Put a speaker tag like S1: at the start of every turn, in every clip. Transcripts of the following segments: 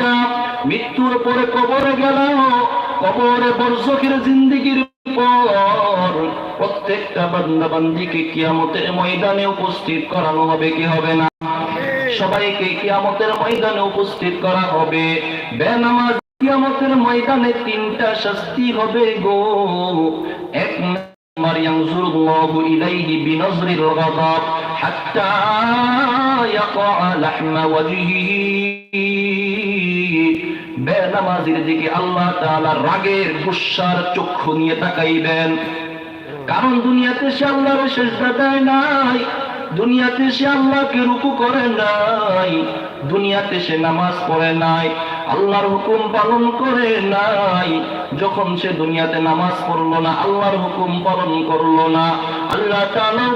S1: দুইটা মৃত্যুর পরে কবরে গেল। কবরে বর্ষকের জিন্দিগির পর প্রত্যেকটা বান্দা বান্দিকে কিয়ামতের ময়দানে উপস্থিত করানো হবে, কি হবে না? সবাইকে কিয়ামতের ময়দানে উপস্থিত করা হবে। বেনামাজ কিয়ামতের ময়দানে তিনটা শাস্তি হবে গো। এক নম্বর, ইয়ানজুরুল্লাহু ইলাইহি বিনজরিল গাদাব হাত্তা ইয়াকা লাহমা ওয়াজহিহি। বেনামাজির দিকে আল্লাহ তাআলা রাগের গুসার চক্ষু নিয়ে তাকাইবেন। কারণ দুনিয়াতে সে আল্লাহর সেজদা দেয় নাই, দুনিয়াতে সে আল্লাহকে রুকু করে নাই, দুনিয়াতে সে নামাজ পড়ে নাই, আল্লাহর হুকুম পালন করে নাই। যখন সে দুনিয়াতে নামাজ পড়ল না, আল্লাহর হুকুম পালন করল না আল্লাহ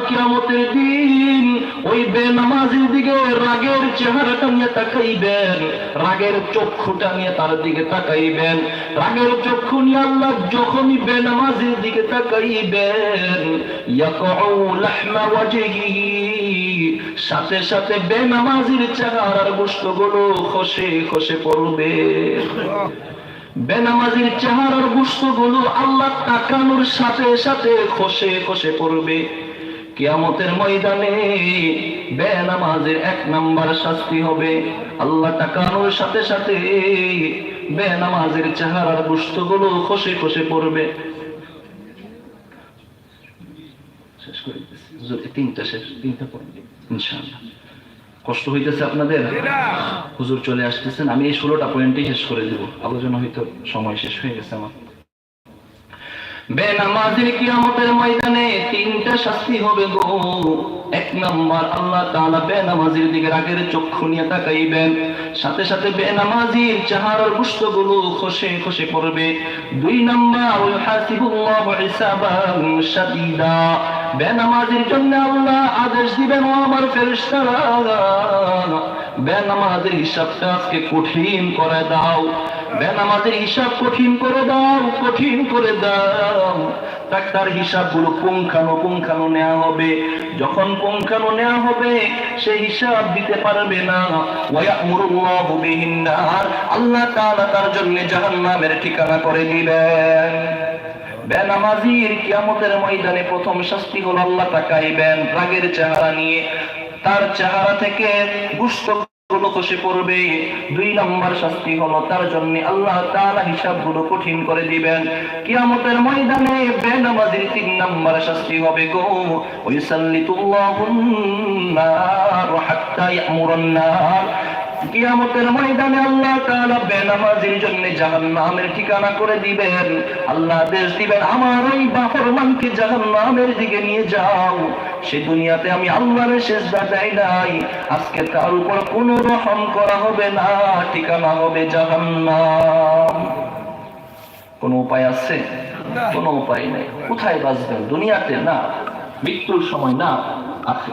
S1: কিয়ামতের দিন, ওই বেনামাজির দিকে রাগের চেহারাটা নিয়ে তাকাইবেন, রাগের চক্ষুটা নিয়ে তার দিকে তাকাইবেন, রাগের চক্ষু নিয়ে আল্লাহ যখনই বেনামাজির দিকে তাকাইবেন সাথে সাথে বেনামাজির চেহারার গোশতগুলো খসে খসে পড়বে। বেনামাজির চেহারার গোশতগুলো আল্লাহ তাকানোর সাথে সাথে খসে খসে পড়বে। কিয়ামতের ময়দানে বেনামাজের এক নাম্বার শাস্তি হবে। আল্লাহ তাকানোর সাথে সাথে বেনামাজের চেহারার গোশতগুলো খসে খসে পড়বে। শেষ করে তিনটা শেষ, তিনটা পড়বে, ইনশাআল্লাহ। কষ্ট হইতেছে আপনাদের? হুজুর চলে আসতেছেন, আমি এই ষোলোটা পয়েন্টই শেষ করে দিব। আলোচনা হয়তো সময় শেষ হয়ে গেছে আমার। কিয়ামতের ময়দানে তিনটা শাস্তি হবে গো। এক নাম্বার, আল্লাহ তাআলা বেনামাজির দিকে রাগের চক্ষু নিয়ে তাকাইবেন। সাথে সাথে বেনামাজির চেহারার খসে খসে পড়বে। দুই নাম্বার হাসিবুল্লাহু হিসাবান শাদীদা। বেনামাজির জন্য আল্লাহ আদেশ দিবেন আমার ফেরেশতারা বেনামাজির হিসাবটা আজকে কঠিন করে দাও বেনামাজির হিসাব কঠিন করে দাও কঠিন করে দাও তার তার হিসাবগুলো পুঙ্খানো পুঙ্খানো নেওয়া হবে যখন পুঙ্খানো নেওয়া হবে সে হিসাব দিতে পারবে না আল্লাহ তার জন্য জাহান্নামের ঠিকানা করে দিবেন বেনামাজির কিয়ামতের ময়দানে প্রথম শাস্তি হলো আল্লাহ তাকাইবেন রাগের চেহারা নিয়ে। তার চেহারা থেকে পড়বে দুই নম্বর শাস্তি হলো তার জন্য আল্লাহ কঠিন করে দিবেন। কিয়ামতের ময়দানে বেনামাজির তিন নম্বর শাস্তি হবে গো ওয়াইসাল্লিতুল্লাহুন কিয়ামতের ময়দানে আল্লাহ তাআলা বেনামাজির জন্য জাহান্নামের ঠিকানা করে দিবেন। আল্লাহ আদেশ দিবেন, আমার ওই বাফরমানকে জাহান্নামের দিকে নিয়ে যাও। সে দুনিয়াতে আমি আল্লাহর সেজদা দেই নাই। আজকে তার উপর কোনো রহম করা হবে না, ঠিকানা হবে জাহান্নাম। কোনো উপায় আছে? কোনো উপায় নাই। কোথায় বাঁচবেন? দুনিয়াতে না, মৃত্যুর সময় না